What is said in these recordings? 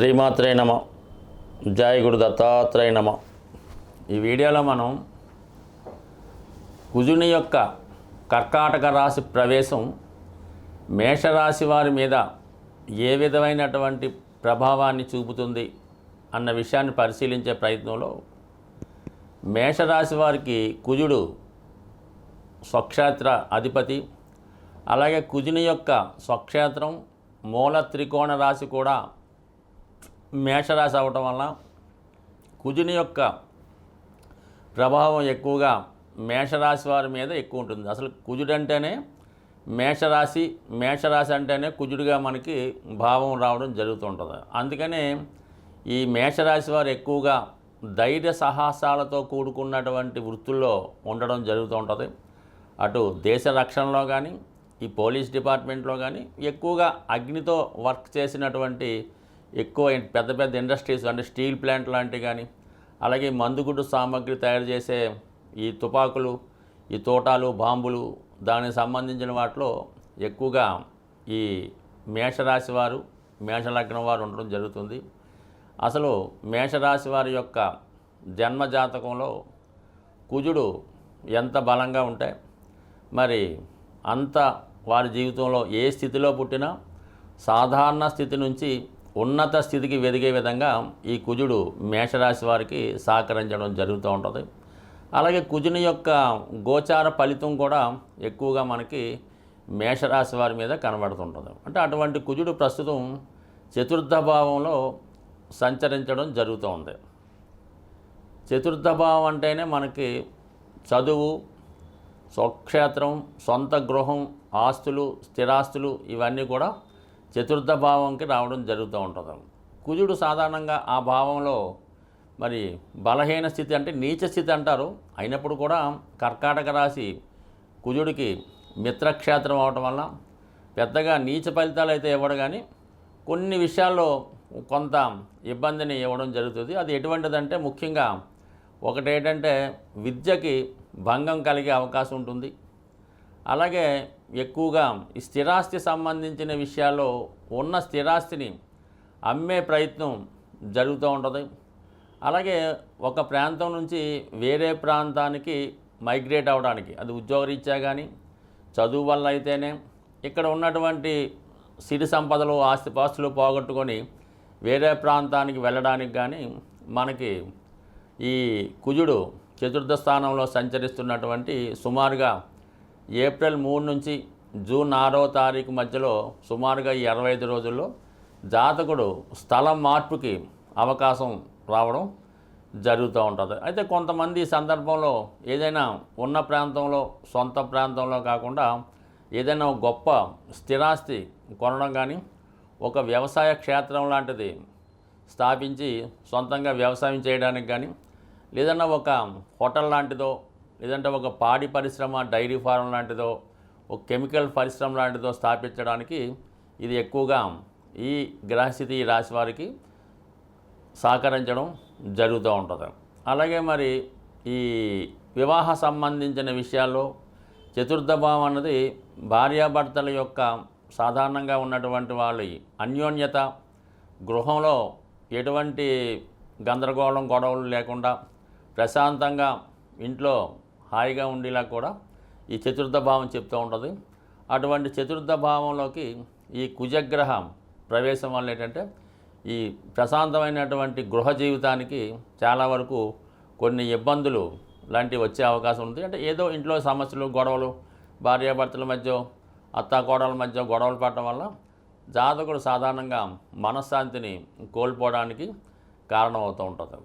శ్రీమాత్రే నమ. జయ గురు దత్తాత్రేయ నమ. ఈ వీడియోలో మనం కుజుని యొక్క కర్కాటక రాశి ప్రవేశం మేషరాశి వారి మీద ఏ విధమైనటువంటి ప్రభావాన్ని చూపుతుంది అన్న విషయాన్ని పరిశీలించే ప్రయత్నంలో మేషరాశి వారికి కుజుడు స్వక్షేత్ర అధిపతి. అలాగే కుజుని యొక్క స్వక్షేత్రం మూల త్రికోణ రాశి కూడా మేషరాశి అవటం వల్ల కుజుని యొక్క ప్రభావం ఎక్కువగా మేషరాశి వారి మీద ఎక్కువ ఉంటుంది. అసలు కుజుడు అంటేనే మేషరాశి మేషరాశి అంటేనే కుజుడిగా మనకి భావం రావడం జరుగుతుంటుంది. అందుకనే ఈ మేషరాశి వారు ఎక్కువగా ధైర్య సాహసాలతో కూడుకున్నటువంటి వృత్తుల్లో ఉండడం జరుగుతూ ఉంటుంది అటు దేశ రక్షణలో కానీ ఈ పోలీస్ డిపార్ట్మెంట్లో కానీ ఎక్కువగా అగ్నితో వర్క్ చేసినటువంటి ఎక్కువ పెద్ద పెద్ద ఇండస్ట్రీస్ అంటే స్టీల్ ప్లాంట్ లాంటివి కానీ అలాగే మందుగుడ్డు సామాగ్రి తయారు చేసే ఈ తుపాకులు ఈ తోటాలు బాంబులు దానికి సంబంధించిన వాటిలో ఎక్కువగా ఈ మేషరాశి వారు మేషలగ్నం వారు ఉండడం జరుగుతుంది. అసలు మేషరాశి వారి యొక్క జన్మ జాతకంలో కుజుడు ఎంత బలంగా ఉంటే మరి అంత వారి జీవితంలో ఏ స్థితిలో పుట్టినా సాధారణ స్థితి నుంచి ఉన్నత స్థితికి వెదిగే విధంగా ఈ కుజుడు మేషరాశి వారికి సహకరించడం జరుగుతూ ఉంటుంది. అలాగే కుజుని యొక్క గోచార ఫలితం కూడా ఎక్కువగా మనకి మేషరాశి వారి మీద కనబడుతుంటుంది. అంటే అటువంటి కుజుడు ప్రస్తుతం చతుర్థ భావంలో సంచరించడం జరుగుతూ ఉంది. చతుర్థ భావం అంటేనే మనకి చదువు స్వక్షేత్రం సొంత గృహం ఆస్తులు స్థిరాస్తులు ఇవన్నీ కూడా చతుర్థ భావంకి రావడం జరుగుతూ ఉంటుంది. కుజుడు సాధారణంగా ఆ భావంలో మరి బలహీన స్థితి అంటే నీచ స్థితి అంటారు. అయినప్పుడు కూడా కర్కాటక రాశి కుజుడికి మిత్రక్షేత్రం అవటం వల్ల పెద్దగా నీచ ఫలితాలు అయితే ఇవ్వడు కానీ కొన్ని విషయాల్లో కొంత ఇబ్బందిని ఇవ్వడం జరుగుతుంది. అది ఎటువంటిదంటే ముఖ్యంగా ఒకటేంటంటే విద్యకి భంగం కలిగే అవకాశం ఉంటుంది. అలాగే ఎక్కువగా ఈ స్థిరాస్తి సంబంధించిన విషయాల్లో ఉన్న స్థిరాస్తిని అమ్మే ప్రయత్నం జరుగుతూ ఉంటుంది. అలాగే ఒక ప్రాంతం నుంచి వేరే ప్రాంతానికి మైగ్రేట్ అవ్వడానికి అది ఉద్యోగరీత్యా కానీ చదువు వల్ల అయితేనే ఇక్కడ ఉన్నటువంటి సిరి సంపదలు ఆస్తిపాస్తులు పోగొట్టుకొని వేరే ప్రాంతానికి వెళ్ళడానికి కానీ మనకి ఈ కుజుడు చతుర్థ స్థానంలో సంచరిస్తున్నటువంటి సుమారుగా ఏప్రిల్ మూడు నుంచి జూన్ ఆరో తారీఖు మధ్యలో సుమారుగా ఈ అరవై ఐదు రోజుల్లో జాతకుడు స్థలం మార్పుకి అవకాశం రావడం జరుగుతూ ఉంటుంది. అయితే కొంతమంది సందర్భంలో ఏదైనా ఉన్న ప్రాంతంలో సొంత ప్రాంతంలో కాకుండా ఏదైనా గొప్ప స్థిరాస్తి కొనడం కానీ ఒక వ్యవసాయ క్షేత్రం లాంటిది స్థాపించి సొంతంగా వ్యవసాయం చేయడానికి కానీ లేదన్నా ఒక హోటల్ లాంటిదో లేదంటే ఒక పాడి పరిశ్రమ డైరీ ఫారం లాంటిదో ఒక కెమికల్ పరిశ్రమ లాంటిదో స్థాపించడానికి ఇది ఎక్కువగా ఈ గ్రహస్థితి ఈ రాశి వారికి సహకరించడం జరుగుతూ ఉంటుంది. అలాగే మరి ఈ వివాహ సంబంధించిన విషయాల్లో చతుర్థ భావం అన్నది భార్యాభర్తల యొక్క సాధారణంగా ఉన్నటువంటి వాళ్ళ అన్యోన్యత గృహంలో ఎటువంటి గందరగోళం గొడవలు లేకుండా ప్రశాంతంగా ఇంట్లో హాయిగా ఉండేలా కూడా ఈ చతుర్థ భావం చెప్తూ ఉంటుంది. అటువంటి చతుర్థ భావంలోకి ఈ కుజగ్రహం ప్రవేశం వల్ల ఏంటంటే ఈ ప్రశాంతమైనటువంటి గృహ జీవితానికి చాలా వరకు కొన్ని ఇబ్బందులు లాంటివి వచ్చే అవకాశం ఉంది అంటే ఏదో ఇంట్లో సమస్యలు గొడవలు భార్యాభర్తల మధ్య అత్తాకోడల మధ్య గొడవలు పడటం వల్ల జాతకుడు సాధారణంగా మనశ్శాంతిని కోల్పోవడానికి కారణమవుతూ ఉంటుంది.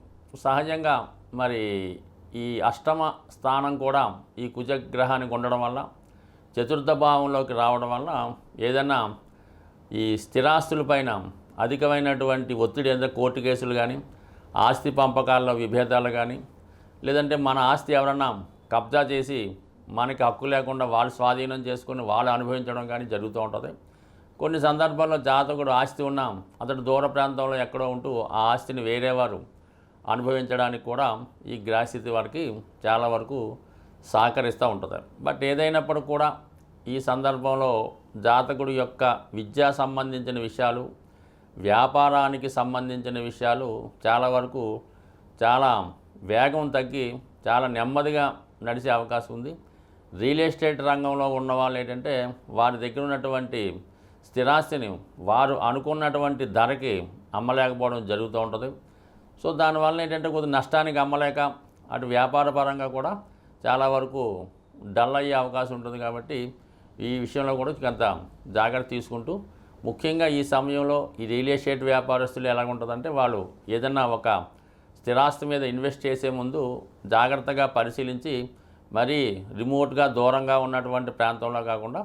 సహజంగా మరి ఈ అష్టమ స్థానం కూడా ఈ కుజగ్రహానికి ఉండడం వల్ల చతుర్థ భావంలోకి రావడం వల్ల ఏదైనా ఈ స్థిరాస్తులపైన అధికమైనటువంటి ఒత్తిడి ఏదైనా కోర్టు కేసులు కానీ ఆస్తి పంపకాల్లో విభేదాలు కానీ లేదంటే మన ఆస్తి ఎవరన్నా కబ్జా చేసి మనకి హక్కు లేకుండా వాళ్ళు స్వాధీనం చేసుకుని వాళ్ళు అనుభవించడం కానీ జరుగుతూ ఉంటుంది. కొన్ని సందర్భాల్లో జాతకుడు ఆస్తి ఉన్నాం అతడు దూర ప్రాంతంలో ఎక్కడో ఉంటూ ఆ ఆస్తిని వేరేవారు అనుభవించడానికి కూడా ఈ గ్రాస్థితి వారికి చాలా వరకు సహకరిస్తూ ఉంటుంది. బట్ ఏదైనప్పుడు కూడా ఈ సందర్భంలో జాతకుడు యొక్క విద్యా సంబంధించిన విషయాలు వ్యాపారానికి సంబంధించిన విషయాలు చాలా వరకు చాలా వేగం తగ్గి చాలా నెమ్మదిగా నడిచే అవకాశం ఉంది. రియల్ ఎస్టేట్ రంగంలో ఉన్న వాళ్ళు ఏంటంటే వారి దగ్గర ఉన్నటువంటి స్థిరాస్తిని వారు అనుకున్నటువంటి ధరకి అమ్మలేకపోవడం జరుగుతూ ఉంటుంది. సో దానివల్ల ఏంటంటే కొద్ది నష్టానికి అమ్మలేక అటు వ్యాపార పరంగా కూడా చాలా వరకు డల్ అయ్యే అవకాశం ఉంటుంది కాబట్టి ఈ విషయంలో కూడా కొంత జాగ్రత్త తీసుకుంటూ ముఖ్యంగా ఈ సమయంలో ఈ రియల్ ఎస్టేట్ వ్యాపారస్తులు ఎలా ఉంటుందంటే వాళ్ళు ఏదన్నా ఒక స్థిరాస్తి మీద ఇన్వెస్ట్ చేసే ముందు జాగ్రత్తగా పరిశీలించి మరీ రిమోట్గా దూరంగా ఉన్నటువంటి ప్రాంతంలో కాకుండా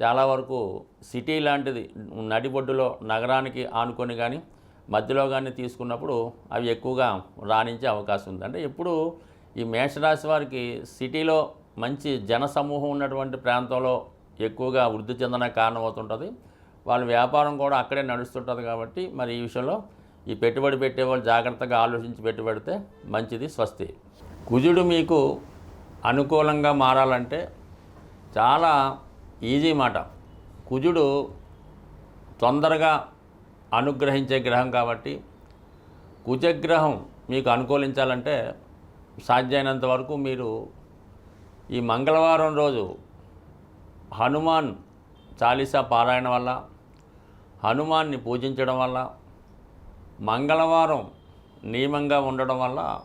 చాలా వరకు సిటీ లాంటిది నడిబొడ్డులో నగరానికి ఆనుకొని కానీ మధ్యలో కానీ తీసుకున్నప్పుడు అవి ఎక్కువగా రాణించే అవకాశం ఉంది. అంటే ఇప్పుడు ఈ మేషరాశి వారికి సిటీలో మంచి జన సమూహం ఉన్నటువంటి ప్రాంతంలో ఎక్కువగా వృద్ధి చెందడానికి కారణమవుతుంటుంది. వాళ్ళ వ్యాపారం కూడా అక్కడే నడుస్తుంటుంది కాబట్టి మరి ఈ విషయంలో ఈ పెట్టుబడి పెట్టేవాళ్ళు జాగ్రత్తగా ఆలోచించి పెట్టుబడితే మంచిది స్వస్తి. కుజుడు మీకు అనుకూలంగా మారాలంటే చాలా ఈజీ మాట. కుజుడు తొందరగా అనుగ్రహించే గ్రహం కాబట్టి కుజగ్రహం మీకు అనుకూలించాలంటే సాధ్యమైనంత వరకు మీరు ఈ మంగళవారం రోజు హనుమాన్ చాలీసా పారాయణ వల్ల హనుమాన్ని పూజించడం వల్ల మంగళవారం నియమంగా ఉండడం వల్ల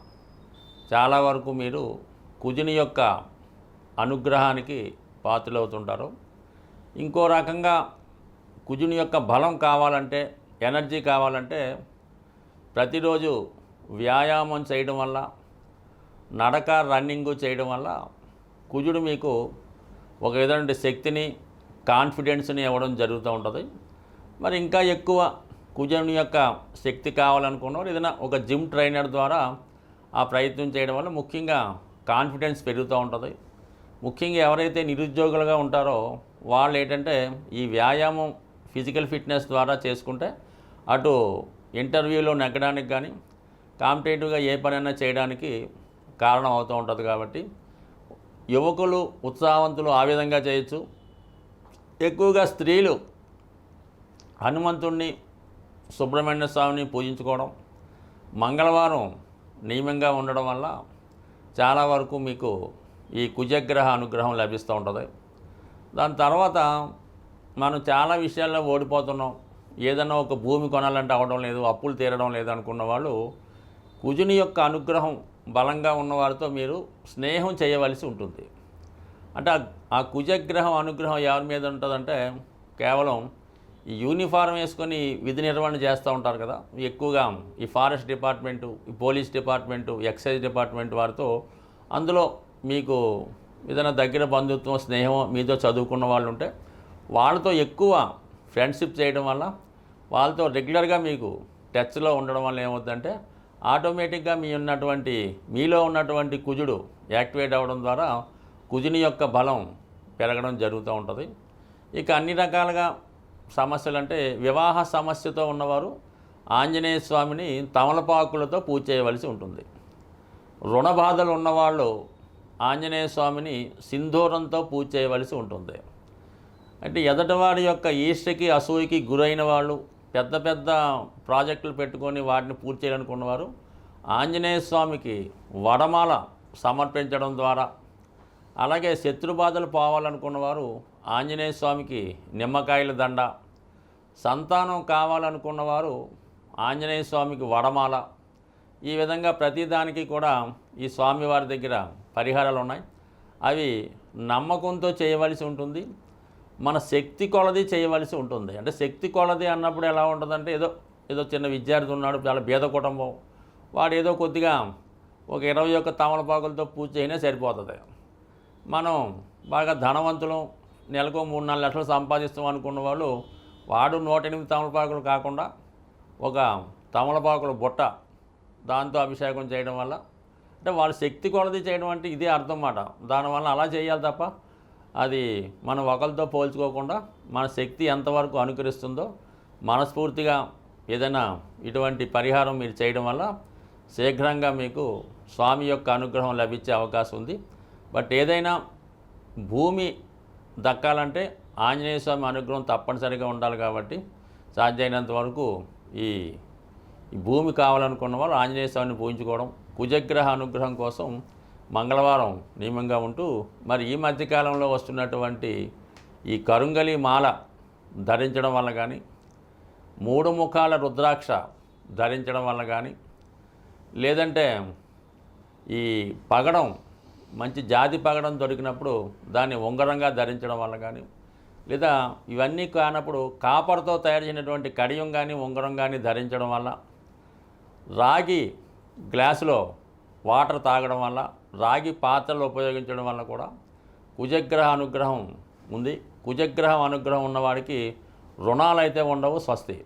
చాలా వరకు మీరు కుజుని యొక్క అనుగ్రహానికి పాత్రలవుతుంటారు. ఇంకో రకంగా కుజుని యొక్క బలం కావాలంటే ఎనర్జీ కావాలంటే ప్రతిరోజు వ్యాయామం చేయడం వల్ల నడక రన్నింగ్ చేయడం వల్ల కుజుడు మీకు ఒక విధమైన శక్తిని కాన్ఫిడెన్స్ని ఇవ్వడం జరుగుతూ ఉంటుంది. మరి ఇంకా ఎక్కువ కుజుని యొక్క శక్తి కావాలనుకున్నవారు ఏదైనా ఒక జిమ్ ట్రైనర్ ద్వారా ఆ ప్రయత్నం చేయడం వల్ల ముఖ్యంగా కాన్ఫిడెన్స్ పెరుగుతూ ఉంటుంది. ముఖ్యంగా ఎవరైతే నిరుద్యోగులుగా ఉంటారో వాళ్ళు ఏంటంటే ఈ వ్యాయామం ఫిజికల్ ఫిట్నెస్ ద్వారా చేసుకుంటే అటు ఇంటర్వ్యూలో నెగ్గడానికి కానీ కాంపిటేటివ్గా ఏ పనైనా చేయడానికి కారణం అవుతూ ఉంటుంది కాబట్టి యువకులు ఉత్సాహవంతులు ఆ విధంగా చేయొచ్చు. ఎక్కువగా స్త్రీలు హనుమంతుణ్ణి సుబ్రహ్మణ్య స్వామిని పూజించుకోవడం మంగళవారం నియమంగా ఉండడం వల్ల చాలా వరకు మీకు ఈ కుజగ్రహ అనుగ్రహం లభిస్తూ ఉంటుంది. దాని తర్వాత మనం చాలా విషయాల్లో ఓడిపోతున్నాం. ఏదైనా ఒక భూమి కొనాలంటే అవడం లేదు అప్పులు తీరడం లేదు అనుకున్న వాళ్ళు కుజుని యొక్క అనుగ్రహం బలంగా ఉన్నవారితో మీరు స్నేహం చేయవలసి ఉంటుంది. అంటే ఆ- ఆ కుజగ్రహం అనుగ్రహం ఎవరి మీద ఉంటుందంటే కేవలం ఈ యూనిఫారం వేసుకొని విధి నిర్వహణ చేస్తూ ఉంటారు కదా ఎక్కువగా ఈ ఫారెస్ట్ డిపార్ట్మెంటు ఈ పోలీస్ డిపార్ట్మెంటు ఎక్సైజ్ డిపార్ట్మెంట్ వారితో అందులో మీకు ఏదైనా దగ్గర బంధుత్వం స్నేహం మీతో చదువుకున్న వాళ్ళు ఉంటే వాళ్ళతో ఎక్కువ ఫ్రెండ్షిప్ చేయడం వల్ల వాళ్ళతో రెగ్యులర్గా మీకు టచ్లో ఉండడం వల్ల ఏమవుతుందంటే ఆటోమేటిక్గా మీ ఉన్నటువంటి మీలో ఉన్నటువంటి కుజుడు యాక్టివేట్ అవ్వడం ద్వారా కుజుని యొక్క బలం పెరగడం జరుగుతూ ఉంటుంది. ఇక అన్ని రకాలుగా సమస్యలు అంటే వివాహ సమస్యతో ఉన్నవారు ఆంజనేయ స్వామిని తమలపాకులతో పూజ చేయవలసి ఉంటుంది. రుణ బాధలు ఉన్నవాళ్ళు ఆంజనేయ స్వామిని సింధూరంతో పూజ చేయవలసి ఉంటుంది. అంటే ఎదటివాడి యొక్క ఈర్ష్యకి అసూయకి గురైన వాళ్ళు పెద్ద పెద్ద ప్రాజెక్టులు పెట్టుకొని వాటిని పూర్తి చేయాలనుకున్నవారు ఆంజనేయ స్వామికి వడమాల సమర్పించడం ద్వారా అలాగే శత్రుబాధలు పోవాలనుకున్నవారు ఆంజనేయ స్వామికి నిమ్మకాయల దండ సంతానం కావాలనుకున్నవారు ఆంజనేయ స్వామికి వడమాల. ఈ విధంగా ప్రతిదానికి కూడా ఈ స్వామివారి దగ్గర పరిహారాలు ఉన్నాయి. అవి నమ్మకంతో చేయవలసి ఉంటుంది. మన శక్తి కొలది చేయవలసి ఉంటుంది. అంటే శక్తి కొలది అన్నప్పుడు ఎలా ఉంటుందంటే ఏదో ఏదో చిన్న విద్యార్థి ఉన్నాడు చాలా బీద కుటుంబం. వాడు ఏదో కొద్దిగా ఒక ఇరవై ఒక్క తమలపాకులతో పూజ చేయనే సరిపోతుంది. మనం బాగా ధనవంతులం నెలకు మూడు నాలుగు లక్షలు సంపాదిస్తాం అనుకున్న వాళ్ళు వాడు నూట ఎనిమిది తమలపాకులు కాకుండా ఒక తమలపాకుల బుట్ట దాంతో అభిషేకం చేయడం వల్ల అంటే వాళ్ళ శక్తి కొలది చేయడం అంటే ఇదే అర్థం మాట దానివల్ల అలా చేయాలి తప్ప అది మనం ఒకరితో పోల్చుకోకుండా మన శక్తి ఎంతవరకు అనుకరిస్తుందో మనస్ఫూర్తిగా ఏదైనా ఇటువంటి పరిహారం మీరు చేయడం వల్ల శీఘ్రంగా మీకు స్వామి యొక్క అనుగ్రహం లభించే అవకాశం ఉంది. బట్ ఏదైనా భూమి దక్కాలంటే ఆంజనేయ స్వామి అనుగ్రహం తప్పనిసరిగా ఉండాలి కాబట్టి సాధ్యమైనంత వరకు ఈ భూమి కావాలనుకున్న వాళ్ళు ఆంజనేయ స్వామిని పూజించుకోవడం కుజగ్రహ అనుగ్రహం కోసం మంగళవారం నియమంగా ఉంటూ మరి ఈ మధ్యకాలంలో వస్తున్నటువంటి ఈ కరుంగలి మాల ధరించడం వల్ల కానీ మూడు ముఖాల రుద్రాక్ష ధరించడం వల్ల కానీ లేదంటే ఈ పగడం మంచి జాతి పగడం దొరికినప్పుడు దాన్ని ఉంగరంగా ధరించడం వల్ల కానీ లేదా ఇవన్నీ కానప్పుడు కాపర్తో తయారు చేసినటువంటి కడియం కానీ ఉంగరం కానీ ధరించడం వల్ల రాగి గ్లాసులో వాటర్ తాగడం వల్ల రాగి పాత్రలు ఉపయోగించడం వల్ల కూడా కుజగ్రహ అనుగ్రహం ఉంది. కుజగ్రహం అనుగ్రహం ఉన్నవాడికి రుణాలు అయితే ఉండవు స్వస్తి.